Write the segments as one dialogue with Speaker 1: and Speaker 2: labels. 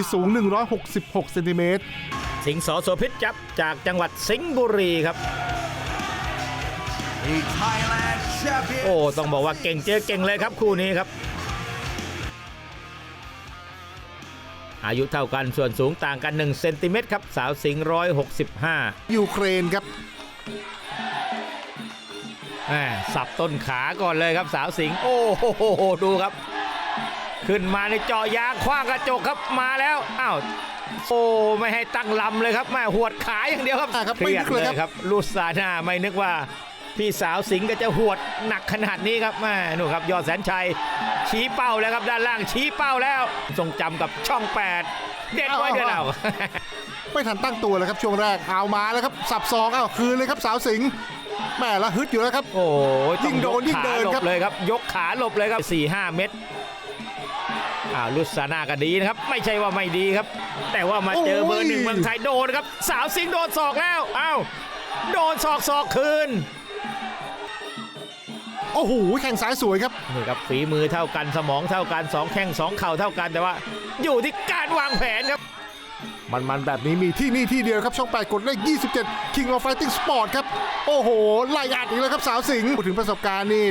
Speaker 1: สูง 166เซนติเมตร
Speaker 2: สิงห์สอโสพิษจับจากจังหวัดสิงห์บุรีครับ
Speaker 3: The Thailand champion.
Speaker 2: โอ้ ต้องบอกว่าเก่งเจอเก่งเลยครับคู่นี้ครับ อายุเท่ากันส่วนสูงต่างกัน 1 เซนติเมตรครับ สาวสิงห์ร้อยหกสิบห้า
Speaker 1: ยูเครนครับ
Speaker 2: สับต้นขาก่อนเลยครับสาวสิงห์โอ้โหดูครับ ขึ้นมาในเจาะยางคว้างกระจกครับมาแล้วอ้าวโอ้ไม่ให้ตั้งลำเลยครับแม่หวดขาอย่างเดียวครับ
Speaker 1: อ่าครับ
Speaker 2: เครียด
Speaker 1: ไม่นึกเลย
Speaker 2: เล
Speaker 1: ครับ
Speaker 2: ยครับลูซาน่าไม่นึกว่า พี่สาวสิงห์ก็จะหวดหนักขนาดนี้ครับแม่นู่นครับยอดแสนชัย ชี้เป้าแล้วครับด้านล่างชี้เป้าแล้ว ทรงจำกับช่อง 8 เด็ดไว้ด้วยเรา
Speaker 1: ไม่ทันตั้งตัวเลยครับช่วงแรกเอามาแล้วครับสับซองเอาคืนเลยครับสาวสิงห์แม่ละฮึดอยู่แล้วครับ
Speaker 2: โอ้โห
Speaker 1: ยิ่งโดนยิ่งเดิน
Speaker 2: หล
Speaker 1: ครับ
Speaker 2: บเลยครับ ยกขาหลบเลยครับ4-5 เม็ด อ้าวลุสานาก็ดีนะครับ ไม่ใช่ว่าไม่ดีครับ แต่ว่ามาเจอเบอร์หนึ่งเมืองไทยโดนครับ สาวสิงห์โดนศอกแล้วอ้าวโดนศอกศอกคืน
Speaker 1: โอ้โหแข่งซ้ายสวยครับ
Speaker 2: นี่ครับฝีมือเท่ากันสมองเท่ากันสองแข้งสองเข่าเท่ากันแต่ว่า อยู่ที่การวางแผนครับ
Speaker 1: มันๆแบบนี้มีที่นี่ที่เดียวครับช่องแปดกดเลข27 King of Fighting Sport ครับ โอ้โหไล่อัดอีกแล้วครับสาวสิงห์พูดถึงประสบการณ์นี่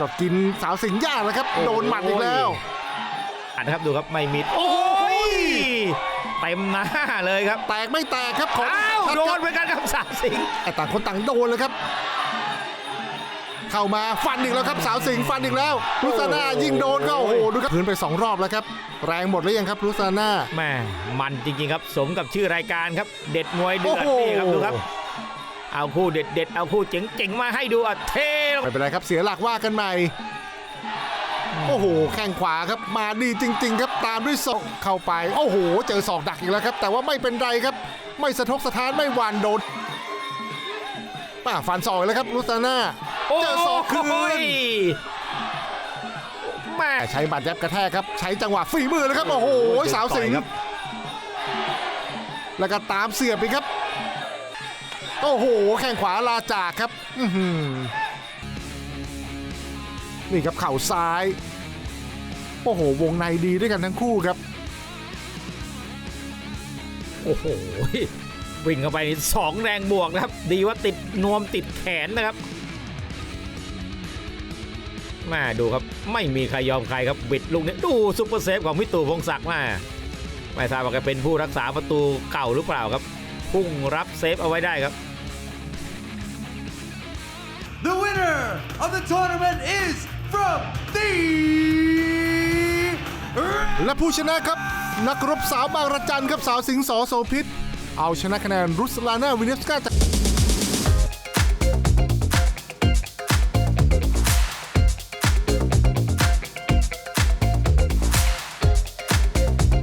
Speaker 1: ก็กินสาวสิงห์ยากแล้วครับ โดนหมัดอีกแล้ว
Speaker 2: อ่านครับดูครับไม่มิดโอ้ยเต็มหน้าเลยครับ
Speaker 1: แตกไม่แตกครับของ
Speaker 2: อ้าว
Speaker 1: ชั
Speaker 2: โด
Speaker 1: คนรับ
Speaker 2: เหมือนกันครับสาวสิงห์
Speaker 1: แต่ต่างคนต่างโดนเลยครับ เข้ามาฟันอีกแล้วครับสาวสิงห์ฟันอีกแล้วลุซาน่ายิงโดนก็โอ้โหดูครับพื้นไปสองรอบแล้วครับ แรงหมดแล้วยังครับลุซาน่า
Speaker 2: แม่มันจริงๆครับสมกับชื่อรายการครับ เด็ดมวยเดือด
Speaker 1: โอ้โห
Speaker 2: นี่ครับดูครับเอาคู่เด็ดเด็ดๆเอาคู่เจ๋งๆมาให้ดูอะเทลง
Speaker 1: ไม่เป็นไรครับเสียหลักว่ากันใหม่ โอ้โห แข้งขวาครับ มาดีจริง ๆ ครับ ตามด้วยศอกเข้าไป โอ้โห เจอศอกดักอีกแล้วครับ แต่ว่าไม่เป็นไรครับ ไม่สะทกสะท้านไม่หวานโดนป้าฟันศอกอีกแล้วครับลุซาน่าเจอศอกคื
Speaker 2: โอ้
Speaker 1: น
Speaker 2: ยแม่
Speaker 1: ใช้บัตรยับกระแทกครับ ใช้จังหวะฝีมือเลยครับ โอ้โห สาวสิงห์
Speaker 2: ครับ
Speaker 1: แล้วก็ตามเสียบอีกครับ โอ้โห แข้งขวาลาจากครับ อื้อหือ นี่ครับเข่าซ้ายโอ้โหวงในดีด้วยกันทั้งคู่ครับ
Speaker 2: โอ้โหวิ่งเข้าไปนี่สองแรงบวกนะครับ ดีว่าติดนวมติดแขนนะครับแม่ดูครับไม่มีใครยอมใครครับบิดลูกนี้ดูซุปเปอร์เซฟของพี่ตู่พงศักดิ์มาไม่ทราบว่าแกเป็นผู้รักษาประตูเก่าหรือเปล่าครับพุ่งรับเซฟเอาไว้ได้ครับ
Speaker 3: The winner of the tournament is from the
Speaker 1: และผู้ชนะครับ นักรบสาวบางระจันครับสาวสิงห์สอโสพิษ เอาชนะคะแนนรุสลานาวินเนสกาจาก